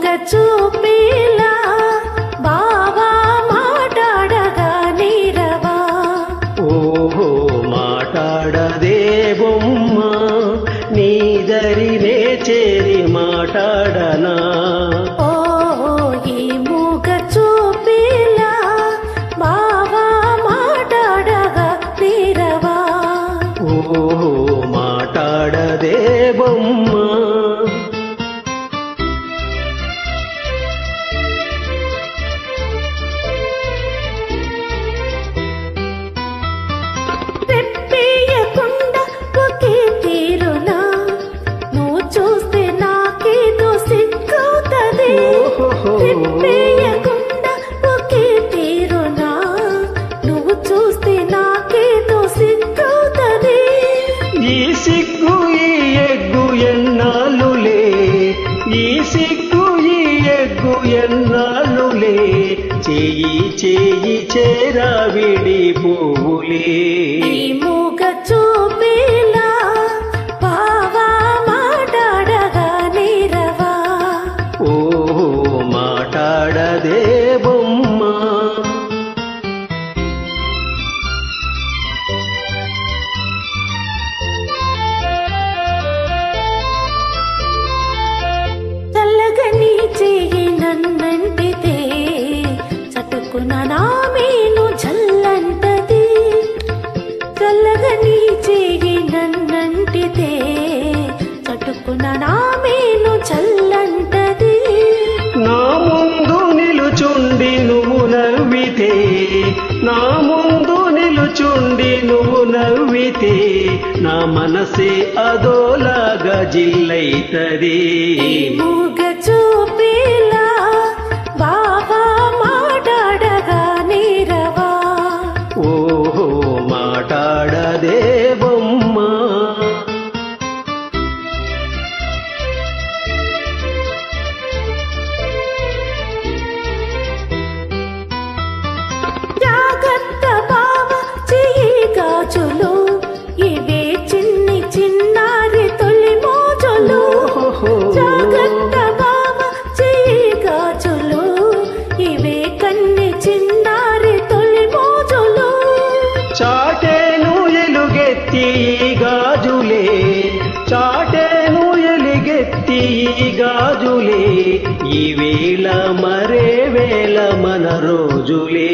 ఒక చూపేలా బావా మాట్లాడగా నీరవా? ఓహో మాట్లాడదే బొమ్మ నీ నీదరినే చేరి మాట్లాడనా? ఈ సిగ్గు ఈ ఎగ్గు ఎన్నాళ్ళులే చేయి చేయి చేరా విడి పువ్వులే. మూగ చూపేలా బావా మాట్లాడగా నీరవా? ఓ మాటాడదే చటుకున నా మేను జల్లంటది నా ముందు నిలుచుండి నువ్వు నవ్వితే నా ముందు నిలుచుండి నువ్వు నవ్వితే నా మనసే అదోలాగా జిల్లైతది. ఎలుగెత్తి గాజులే చాటేను ఎలిగెత్తి గాజులే ఈ వేళ మరే వేళ మన రోజులే.